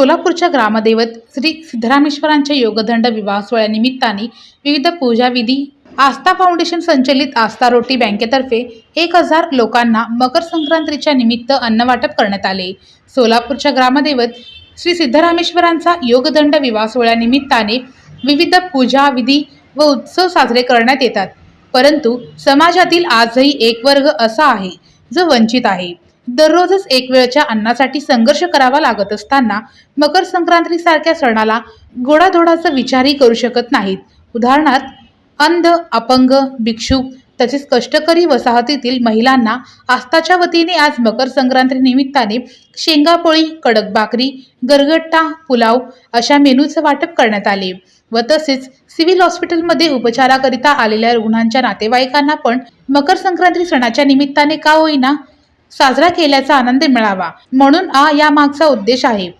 सोलापूरच्या ग्रामदैवत श्री सिद्धरामेश्वरांच्या योगदंड विवाह सोहळ्यानिमित्ताने विविध पूजाविधी आस्था फाउंडेशन संचलित आस्था रोटी बँकेतर्फे एक हजार लोकांना मकर संक्रांतीच्या निमित्त अन्न वाटप करण्यात आले. सोलापूरच्या ग्रामदैवत श्री सिद्धरामेश्वरांचा योगदंड विवाह सोहळ्यानिमित्ताने विविध पूजा विधी व उत्सव साजरे करण्यात येतात. परंतु समाजातील आजही एक वर्ग असा आहे जो वंचित आहे. दररोजच एक वेळच्या अन्नासाठी संघर्ष करावा लागत असताना मकर संक्रांतीसारख्या सणाला गोडाधोडाचा विचारही करू शकत नाहीत. उदाहरणार्थ अंध अपंग भिक्षुक तसेच कष्टकरी वसाहतीतील महिलांना आस्थाच्या वतीने आज मकर संक्रांती निमित्ताने शेंगापोळी कडक भाकरी गरगट्टा पुलाव अशा मेनूचं वाटप करण्यात आले व तसेच सिव्हिल हॉस्पिटलमध्ये उपचाराकरिता आलेल्या रुग्णांच्या नातेवाईकांना पण मकर संक्रांती सणाच्या निमित्ताने का होईना साजरा केल्याचा आनंद मिळावा. म्हणून आ या मागचा उद्देश आहे.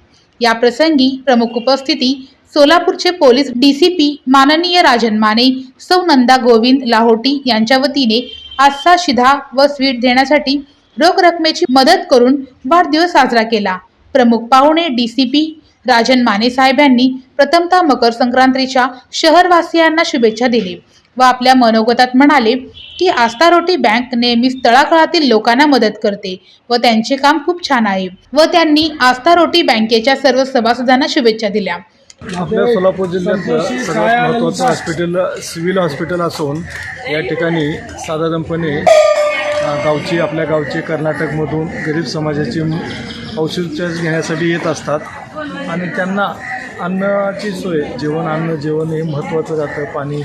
या प्रसंगी प्रमुख उपस्थिती सोलापूरचे पोलीस डीसीपी माननीय राजन माने सौ नंदा गोविंद लाहोटी यांच्या वतीने आजचा शिधा व स्वीट देण्यासाठी रोख रकमेची मदत करून वाढदिवस साजरा केला. प्रमुख पाहुणे डीसीपी राजन माने साहेब यांनी प्रथमतः मकर संक्रांतीच्या शहरवासियांना शुभेच्छा दिली. व आपल्या मनोगतात म्हणाले की आस्था रोटी बँक नेहमीच तळागाळातील लोकांना मदत करते व त्यांचे काम खूप छान आहे व त्यांनी आस्था रोटी बँकेच्या सर्व सभासदांना शुभेच्छा दिल्या. आपल्या सोलापूर जिल्ह्यातलं सगळ्यात महत्त्वाचं हॉस्पिटल सिव्हिल हॉस्पिटल असून या ठिकाणी साधारणपणे गावची आपल्या गावचे कर्नाटकमधून गरीब समाजाची औषधोपचार घेण्यासाठी येत असतात. आणि त्यांना अन्नाची सोय जेवण अन्न जेवण हे महत्त्वाचं जातं. पाणी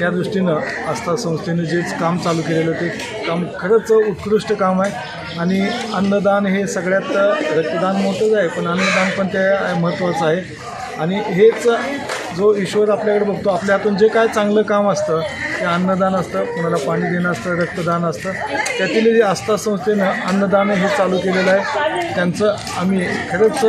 त्या दृष्टीनं आस्था संस्थेने जे काम चालू केलेलं ते काम खरंच उत्कृष्ट काम आहे. आणि अन्नदान हे सगळ्यात रक्तदान मोठंच आहे पण अन्नदान पण ते महत्त्वाचं आहे. आणि हेच जो ईश्वर आपल्याकडे बघतो आपल्या हातून जे काय चांगलं काम असतं ते अन्नदान असतं कुणाला पाणी देणं असतं रक्तदान असतं त्यातील जे आस्था संस्थेनं अन्नदान हे चालू केलेलं आहे त्यांचं आम्ही खरंच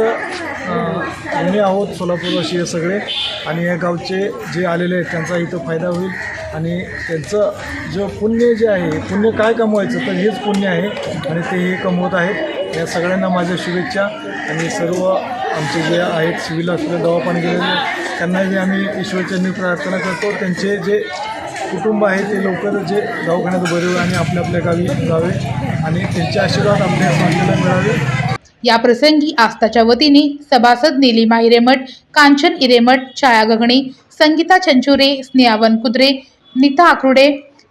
आम्ही आहोत सोलापूरवासी हे सगळे आणि या गावचे जे आलेले आहेत त्यांचा इथं फायदा होईल. आणि त्यांचं जो पुण्य जे आहे पुण्य काय कमवायचं तर हेच पुण्य आहे आणि ते हे कमवत आहेत. या सगळ्यांना माझ्या शुभेच्छा आणि सर्व आमचे जे आहेत सिव्हिल हॉस्पिटल दवाखाने गेलेले त्यांना जे आम्ही ईश्वरचरणी प्रार्थना करतो. त्यांचे जे कुटुंब आहे ते लवकर जे दवाखान्यात बरे होईल आणि आपल्या आपल्या गावी जावे आणि त्यांचे आशीर्वाद आपल्या संस्थेला मिळावे. या प्रसंगी आस्थाच्या वतीने सभासद निलिमा हिरेमठ कांचन हिरेमठ छाया गगणे संगीता चंचुरे स्नेहावन कुद्रे नीता आकुडे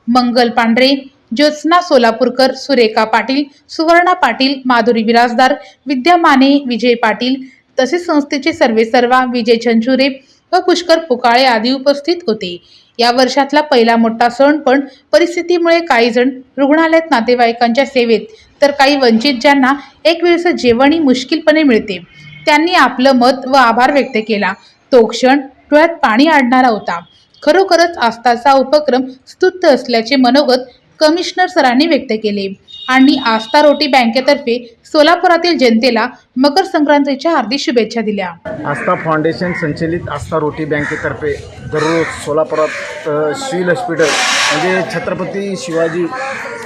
मंगल पांढरे ज्योत्स्ना सोलापूरकर सुरेखा पाटील सुवर्णा पाटील माधुरी बिराजदार विद्या माने विजय पाटील तसेच संस्थेचे सर्वे सर्वा विजय चंचुरे व पुष्कर पुकाळे आदी उपस्थित होते. या वर्षातला पहिला मोठा सण पण परिस्थितीमुळे काही जण रुग्णालयात नातेवाईकांच्या सेवेत तर काही वंचित ज्यांना एक वेळचं जेवणही मुश्किलपणे मिळते त्यांनी आपलं मत व आभार व्यक्त केला. तो क्षण डोळ्यात पाणी आणणारा होता. खरोखरच आस्थाचा उपक्रम स्तुत्त असल्याचे मनोगत कमिशनर सरांनी व्यक्त केले. आणि आस्था रोटी बँकेतर्फे सोलापुरातील जनतेला मकर संक्रांतीच्या हार्दिक शुभेच्छा दिल्या. आस्था फाउंडेशन संचलित आस्था रोटी बँकेतर्फे दररोज सोलापुरात सिव्हिल हॉस्पिटल म्हणजे छत्रपती शिवाजी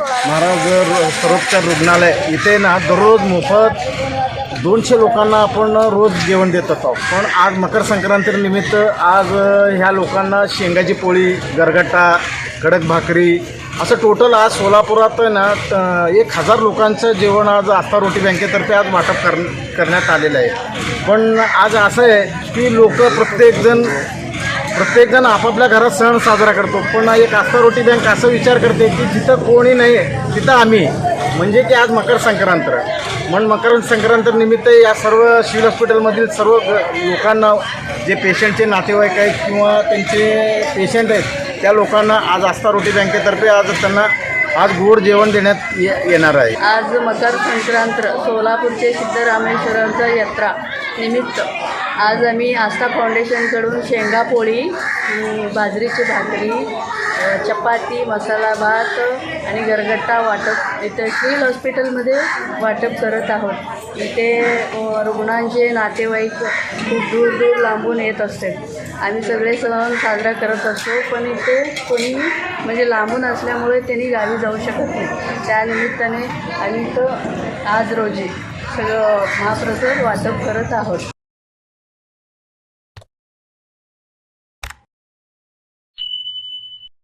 महाराज रो- सर्वोपचार रुग्णालय इथे ना दररोज मोफत दोनशे लोकांना आपण रोज जेवण देत असतो पण आज मकर संक्रांतीनिमित्त आज ह्या लोकांना शेंगाची पोळी गरगट्टा कडक भाकरी असं टोटल आज सोलापुरात आहे ना एक हजार लोकांचं जेवण आज आस्था रोटी बँकेतर्फे आज वाटप कर करण्यात आलेलं आहे. पण आज असं आहे की लोक प्रत्येकजण प्रत्येकजण आपापल्या घरात सण साजरा करतो. पण एक आस्था रोटी बँक असं विचार करते की जिथं कोणी नाही तिथं आम्ही. म्हणजे की आज मकर संक्रांत. म्हणून मकर संक्रांत निमित्त या सर्व सिव्हिल हॉस्पिटलमधील सर्व लोकांना जे पेशंटचे नातेवाईक आहेत किंवा त्यांचे पेशंट आहेत त्या लोकांना आज आस्था रोटी बँकेतर्फे आज त्यांना आज गोड जेवण देण्यात ये येणार आहे. आज मकर संक्रांत सोलापूरचे सिद्धरामेश्वरांचा यात्रा. निमित्त. आज आम्ही आस्था फाउंडेशनकडून शेंगा पोळी बाजरीची भाकरी चपाती मसाला भात आणि गरगट्टा वाटप. इथे सिव्हिल हॉस्पिटलमध्ये वाटप करत आहोत. इथे रुग्णांचे नातेवाईक खूप दूर दूर लांबून येत असते. आम्ही सगळे सण साजरा करत असतो पण इथे कोणी म्हणजे लांबून असल्यामुळे त्यांनी गावी जाऊ शकत नाही. त्यानिमित्ताने आम्ही इथं आज रोजी सगळं महाप्रसाद वाटप करत आहोत.